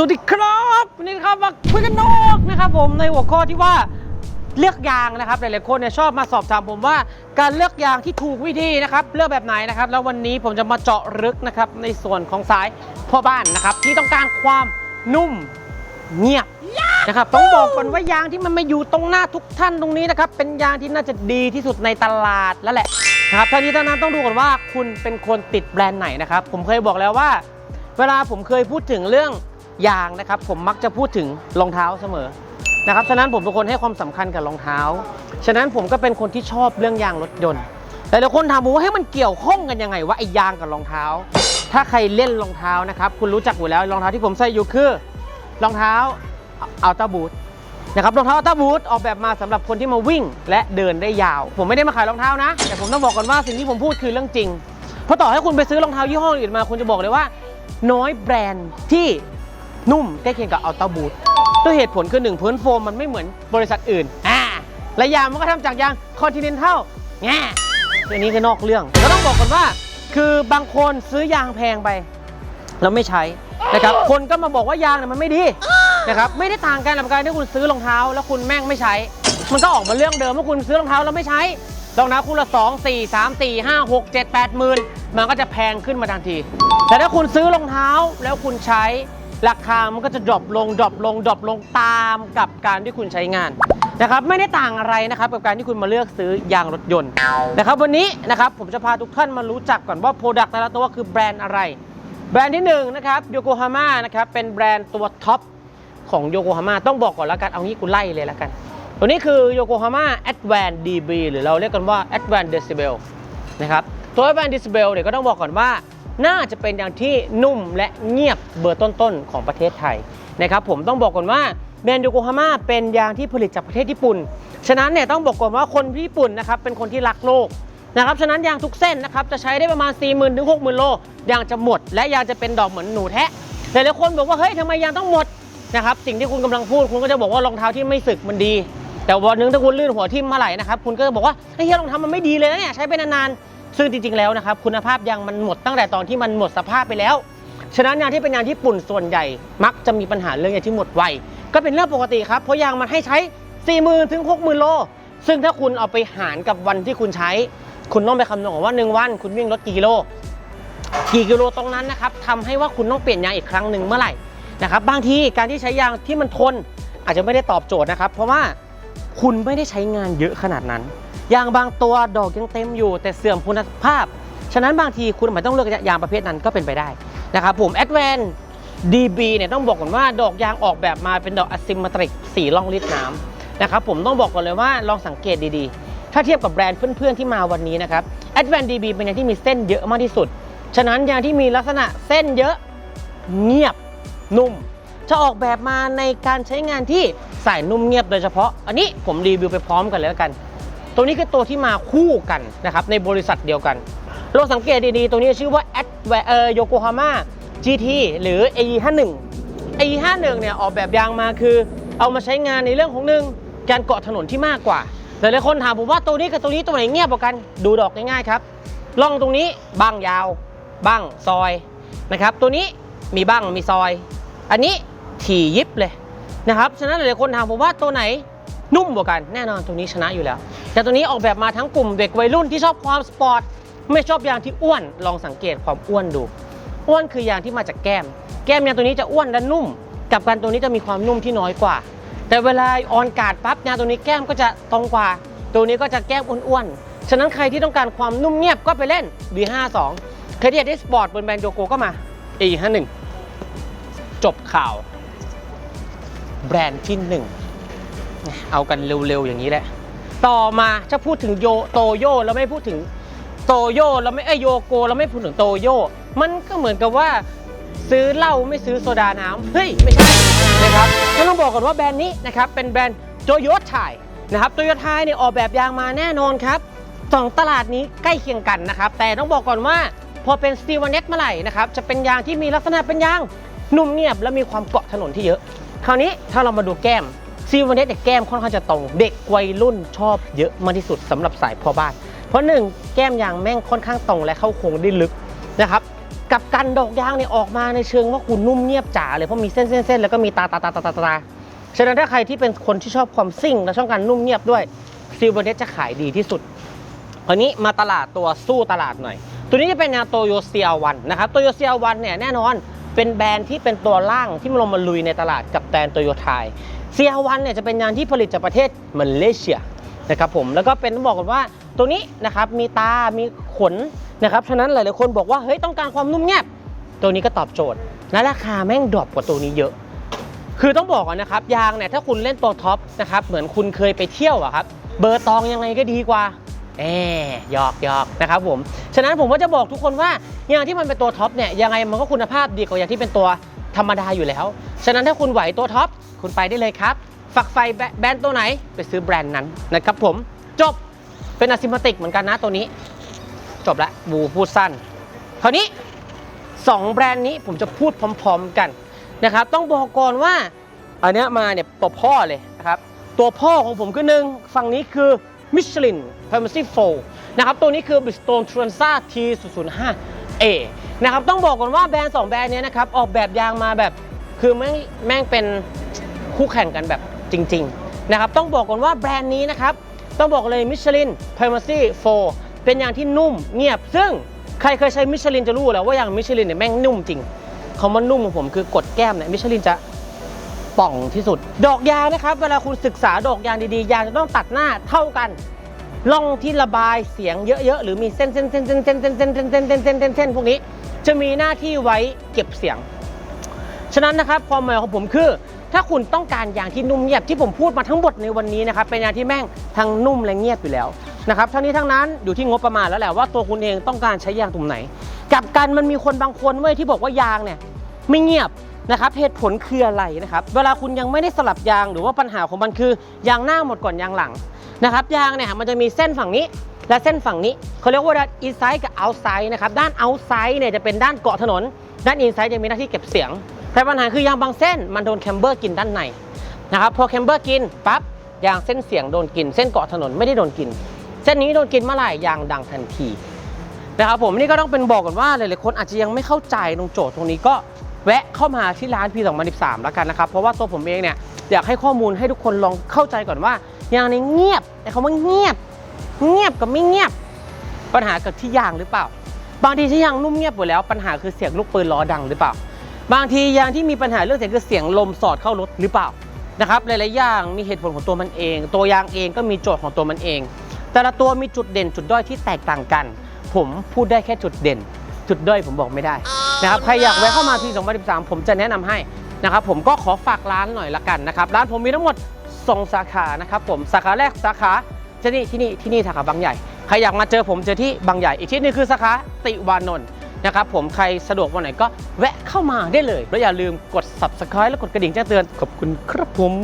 สวัสดีครับวันนี้นะครับมาคุยกันนอกนะครับผมในหัวข้อที่ว่าเลือกยางนะครับหลายๆคนเนี่ยชอบมาสอบถามผมว่าการเลือกยางที่ถูกวิธีนะครับเลือกแบบไหนนะครับ แล้ววันนี้ผมจะมาเจาะลึกนะครับในส่วนของสายพ่อบ้านนะครับ ที่ต้องการความนุ่มเงียบนะครับต้องบอกก่อนว่ายางที่มันมาอยู่ตรงหน้าทุกท่านตรงนี้นะครับเป็นยางที่น่าจะดีที่สุดในตลาดแล้วแหละนะครับทั้งนี้ทั้งนั้นต้องดูก่อนว่าคุณเป็นคนติดแบรนด์ไหนนะครับผมเคยบอกแล้วว่า เวลาผมเคยพูดถึงเรื่อง ยางนะครับ ผมมักจะพูดถึงรองเท้าเสมอนะครับฉะนั้นผมเป็นคนให้ความสำคัญกับรองเท้า ฉะนั้นผมก็เป็นคนที่ชอบเรื่องยางรถยนต์แต่หลายคนถามผมว่าให้มันเกี่ยวข้องกันยังไงว่าไอ้ยางกับรองเท้า ถ้าใครเล่นรองเท้านะครับคุณรู้จักอยู่แล้วรองเท้าที่ผมใส่อยู่คือรองเท้าอัลต้าบูทนะครับรองเท้าอัลต้าบูทออกแบบมาสำหรับคนที่มาวิ่ง และเดินได้ยาว ผมไม่ได้มาขายรองเท้านะ แต่ผมต้องบอกก่อนว่าสิ่งที่ผมพูดคือเรื่องจริงเพราะต่อให้คุณไปซื้อรองเท้ายี่ห้ออื่นมาคุณจะบอกเลยว่า น้อยแบรนด์ที่ นุ่มใกล้เคียงกับอัลต้าบูทด้วยเหตุผลคือหนึ่งพื้นโฟมมันไม่เหมือนบริษัทอื่นอ่าและยางมันก็ทำจากยางคอนติเนนทัลแง่อันนี้คือนอกเรื่องก็ต้องบอกก่อนว่า คือบางคนซื้อยางแพงไปแล้วไม่ใช้นะครับคนก็มาบอกว่ายางเนี่ยมันไม่ดีนะครับไม่ได้ต่างกันกับการที่คุณซื้อรองเท้า แล้วคุณแม่งไม่ใช้ มันก็ออกมาเรื่องเดิมว่าคุณซื้อรองเท้าแล้วไม่ใช้รองเท้าคู่ละ 2 4 3 4 5 6 7 8หมื่นมันก็จะแพงขึ้นมาทันที แต่ถ้าคุณซื้อรองเท้าแล้วคุณใช้ ราคามันก็จะดรอปลงดรอปลงดรอปลงตามกับการที่คุณใช้งานนะครับไม่ได้ต่างอะไรนะครับกับการที่คุณมาเลือกซื้อยางรถยนต์นะครับวันนี้นะครับผมจะพาทุกท่านมารู้จักก่อนว่าโปรดักต์แต่ละตัวคือแบรนด์อะไร แบรนด์ที่หนึ่งนะครับโยโกฮาม่านะครับเป็นแบรนด์ตัวท็อปของโยโกฮาม่าต้องบอกก่อนแล้วกันเอางี้กูไล่เลยแล้วกัน ตัวนี้คือ Yokohama Advanced DB หรือเราเรียกกันว่า Advanced Decibel นะครับตัว Advanced Decibel เนี่ยก็ต้องบอกก่อนว่า น่าจะเป็นอย่างที่นุ่มและเงียบเบอร์ต้นๆของประเทศไทยนะครับผมต้องบอกก่อนว่าแบรนด์ Yokohama เป็นยางที่ผลิตจากประเทศญี่ปุ่น ฉะนั้นเนี่ยต้องบอกก่อนว่าคนญี่ปุ่นนะครับเป็นคนที่รักโลกนะครับฉะนั้นยางทุกเส้นนะครับจะใช้ได้ประมาณ 4 0 0 0 0ถึง60,000 โลยางจะหมด และยางจะเป็นดอกเหมือนหนูแทะแต่หลายคนบอกว่าเฮ้ยทำไมยางต้องหมดนะครับสิ่งที่คุณกำลังพูดคุณก็จะบอกว่ารองเท้าที่ไม่สึกมันดี แต่วันหนึงถ้าคุณลื่นหัวทิ่มเมื่อไหร่นะครับคุณก็จะบอกว่าเฮียรองเท้ามันไม่ดีเลยนะเนี่ยใช้ไปนานๆ ซึ่งจริงๆแล้วนะครับคุณภาพยางมันหมดตั้งแต่ตอนที่มันหมดสภาพไปแล้ว ฉะนั้นยางที่เป็นยางญี่ปุ่นส่วนใหญ่ มักจะมีปัญหาเรื่องยางที่หมดไวก็เป็นเรื่องปกติครับเพราะยางมันให้ใช้ 4 0,000ถึง60,000โล ซึ่งถ้าคุณเอาไปหารกับวันที่คุณใช้ คุณต้องไปคำนวณว่าหนึ่งวัน คุณวิ่งรถกี่กิโลกี่กิโลตรงนั้นนะครับทำให้ว่าคุณต้องเปลี่ยนยางอีกครั้งหนึ่งเมื่อไหร่นะครับบางทีการที่ใช้ยางที่มันทนอาจจะไม่ได้ตอบโจทย์นะครับ เพราะว่าคุณไม่ได้ใช้งานเยอะขนาดนั้น ยางบางตัวดอกยังเต็มอยู่ แต่เสื่อมคุณภาพ ฉะนั้นบางทีคุณอาจจะต้องเลือกยางประเภทนั้นก็เป็นไปได้นะครับผม a d v a n DB เนี่ยต้องบอกก่อนว่าดอกยางออกแบบมาเป็นดอก asymmetric สีล่องลิดน้ำนะครับผมต้องบอกก่อนเลยว่าลองสังเกตดีๆ ถ้าเทียบกับแบรนด์เพื่อนๆที่มาวันนี้นะครับ a d v a n DB เป็นยางที่มีเส้นเยอะมากที่สุด ฉะนั้นยางที่มีลักษณะเส้นเยอะเงียบนุ่ม จะออกแบบมาในการใช้งานที่ใส่นุ่มเงียบโดยเฉพาะ อันนี้ผมรีวิวไปพร้อมกันเลยแล้วกัน ตัวนี้คือตัวที่มาคู่กันนะครับในบริษัทเดียวกันลองสังเกตดีๆ ตัวนี้ชื่อว่า a d v a เอ่อ Yokohama GT หรือ AE51 AE51 เนี่ยออกแบบยางมาคือ เอามาใช้งานในเรื่องของหนึ่งการเกาะถนนที่มากกว่าหลายๆคนถามผมว่าตัวนี้กับตัวนี้ตัวไหนเงียบกว่ากันดูดอกง่ายๆครับล่องตรงนี้บ้างยาว บ้างซอยนะครับ ตัวนี้มีบ้างมีซอย อันนี้ถี่ยิบเลยนะครับฉะนั้นหลายๆคนถามผมว่าตัวไหนนุ่มกว่ากันแน่นอนตัวนี้ชนะอยู่แล้ว แต่ตัวนี้ออกแบบมาทั้งกลุ่มเด็กวัยรุ่นที่ชอบความสปอร์ตไม่ชอบยางที่อ้วนลองสังเกตความอ้วนดู อ้วนคือยางที่มาจากแก้ม แก้มยางตัวนี้จะอ้วนและนุ่ม กับการตัวนี้จะมีความนุ่มที่น้อยกว่า แต่เวลาออนการ์ดปั๊บยางตัวนี้แก้มก็จะตรงกว่า ตัวนี้ก็จะแก้มอ้วนๆฉะนั้นใครที่ต้องการความนุ่มเงียบก็ไปเล่น B52 ใครที่อยากได้สปอร์ตบนแบรนด์โยโกก็มา E51 จบข่าว แบรนด์ที่หนึ่งเอากันเร็วๆอย่างนี้แหละ ต่อมาจะพูดถึงโยโตโยแล้วไม่พูดถึงโตโยแล้วไม่เอโยโกแล้วไม่พูดถึงโตโยมันก็เหมือนกับว่าซื้อเหล้าไม่ซื้อโซดาน้ำเฮ้ยไม่ใช่นะครับก็ต้องบอกก่อนว่าแบรนด์นี้นะครับเป็นแบรนด์โตโยต้านะครับโตโยต้าเนี่ยออกแบบยางมาแน่นอนครับสองตลาดนี้ใกล้เคียงกันนะครับ แต่ต้องบอกก่อนว่าพอเป็นสตีวันเน็ตเมื่อไหร่นะครับจะเป็นยางที่มีลักษณะเป็นยางนุ่มเนียบและมีความเกาะถนนที่เยอะ คราวนี้ถ้าเรามาดูแก้ม ซีวันเน็ตเนี่ยแก้มค่อนข้างจะตรง เด็กวัยรุ่นชอบเยอะมากที่สุดสำหรับสายพ่อบ้าน เพราะหนึ่งแก้มยางแม่งค่อนข้างตรงและเข้าโค้งได้ลึกนะครับกับกันดอกยางเนี่ยออกมาในเชิงว่าคุณนุ่มเนียบจ๋าเลยเพราะมีเส้นเส้นเส้นแล้วก็มีตาตาตาตาตาตาฉะนั้นถ้าใครที่เป็นคนที่ชอบความซิ่งและชอบการนุ่มเนียบด้วยซิลเบอร์เจะขายดีที่สุดคราวนี้มาตลาดตัวสู้ตลาดหน่อย ตัวนี้จะเป็นแนวโตโยเซียวันนะครับโตโยเซียวันเนี่ยแน่นอนเป็นแบรนด์ที่เป็นตัวล่างที่มันลงมาลุยในตลาดกับแบรนด์โตโยไทย เซียวันเนี่ยจะเป็นยางที่ผลิตจากประเทศมาเลเซียนะครับผมแล้วก็เป็นต้องบอกกันว่าตัวนี้นะครับมีตา มีขนนะครับฉะนั้นหลายๆคนบอกว่าเฮ้ยต้องการความนุ่มเงียบตัวนี้ก็ตอบโจทย์ และราคาแม่งดรอปกว่าตัวนี้เยอะ คือต้องบอกก่อนนะครับยางเนี่ยถ้าคุณเล่นตัวท็อปนะครับเหมือนคุณเคยไปเที่ยวอะครับเบอร์ตองยังไงก็ดีกว่าแอบหยอกหยอกนะครับผม ฉะนั้นผมก็จะบอกทุกคนว่ายางที่มันเป็นตัวท็อปเนี่ยยังไงมันก็คุณภาพดีกว่ายางที่เป็นตัว ธรรมดาอยู่แล้ว ฉะนั้นถ้าคุณไหวตัวท็อป คุณไปได้เลยครับ ฝักไฟแบรนด์ตัวไหนไปซื้อแบรนด์นั้นนะครับผม จบ เป็นอะซิมาติกเหมือนกันนะตัวนี้ จบละบูพูดสั้น คราวนี้สองแบรนด์นี้ผมจะพูดพร้อมๆกันนะครับ ต้องบอกก่อนว่า อันนี้มาเนี่ยตัวพ่อเลยนะครับ ตัวพ่อของผมคือหนึ่งฝั่งนี้คือ Michelin Primacy 4นะครับ ตัวนี้คือ Bridgestone Transa T005A น นะครับต้องบอกก่อนว่าแบรนด์สองแบรนด์เนี้ยนะครับออกแบบยางมาแบบคือแม่งแม่งเป็นคู่แข่งกันแบบจริงๆนะครับต้องบอกก่อนว่าแบรนด์นี้นะครับต้องบอกเลย Michelin Primacy 4เป็นยางที่นุ่มเงียบ ซึ่งใครเคยใช้มิชลินจะรู้แล้วว่ายางมิชลินเนี่ยแม่งนุ่มจริงคำว่านุ่มของผมคือกดแก้มเนี่ยมิชลินจะป่องที่สุด ดอกยางนะครับ เวลาคุณศึกษาดอกยางดีๆ ยางจะต้องตัดหน้าเท่ากัน ล่องที่ระบายเสียงเยอะๆ หรือมีเส้นเส้นเส้นเส้นเส้นเส้นเส้นเส้นเส้นเส้นเส้นเส้นเส้นพวกนี้ จะมีหน้าที่ไว้เก็บเสียง ฉะนั้นนะครับความหมายของผมคือ ถ้าคุณต้องการยางที่นุ่มเงียบที่ผมพูดมาทั้งหมดในวันนี้นะครับเป็นยางที่แม่งทั้งนุ่มและเงียบอยู่แล้วนะครับทั้งนี้ทั้งนั้นอยู่ที่งบประมาณแล้วแหละว่าตัวคุณเองต้องการใช้ยางตรงไหนกับกันมันมีคนบางคนเว้ยที่บอกว่ายางเนี่ยไม่เงียบนะครับเหตุผลคืออะไรนะครับเวลาคุณยังไม่ได้สลับยางหรือว่าปัญหาของมันคือยางหน้าหมดก่อนยางหลัง นะครับยางเนี่ยมันจะมีเส้นฝั่งนี้และเส้นฝั่งนี้เขาเรียกว่าด้านอินไซด์กับเอาไซด์นะครับด้านเอาไซด์เนี่ยจะเป็นด้านเกาะถนน ด้านอินไซด์จะมีหน้าที่เก็บเสียง แต่ปัญหาคือยางบางเส้นมันโดนแคมเบอร์กินด้านในนะครับพอแคมเบอร์กินปั๊บยางเส้นเสียงโดนกิน เส้นเกาะถนนไม่ได้โดนกิน เส้นนี้โดนกินเมื่อไหร่ยางดังทันทีนะครับผมนี่ก็ต้องเป็นบอกก่อนว่าหลายๆคนอาจจะยังไม่เข้าใจตรงโจทย์ตรงนี้ก็แวะเข้ามาที่ร้าน P2013 แล้วกันนะครับเพราะว่าตัวผมเองเนี่ยอยากให้ข้อมูลให้ทุกคนลองเข้าใจก่อนว่า ยางในเงียบไอ้คำว่าเงียบ เงียบกับไม่เงียบ ปัญหาเกิดที่ยางหรือเปล่า บางทีที่ยางนุ่มเงียบหมดแล้วปัญหาคือเสียงลูกปืนล้อดังหรือเปล่า บางทียางที่มีปัญหาเรื่องเสียงคือเสียงลมสอดเข้ารถหรือเปล่านะครับหลายๆอย่างมีเหตุผลของตัวมันเอง ตัวยางเองก็มีโจทย์ของตัวมันเอง แต่ละตัวมีจุดเด่นจุดด้อยที่แตกต่างกัน ผมพูดได้แค่จุดเด่น จุดด้อยผมบอกไม่ได้นะครับใครอยากแวะเข้ามาที่2013 ผมจะแนะนำให้นะครับผมก็ขอฝากร้านหน่อยละกันนะครับร้านผมมีทั้งหมด 2 สาขานะครับผมสาขาแรกสาขาที่นี่ที่นี่ที่นี่สาขาบางใหญ่ใครอยากมาเจอผมเจอที่บางใหญ่ อีกที่นึงคือสาขาติวานนท์นะครับผมใครสะดวกวันไหนก็แวะเข้ามาได้เลย แล้วอย่าลืมกด subscribe และกดกระดิ่งแจ้งเตือนขอบคุณครับผม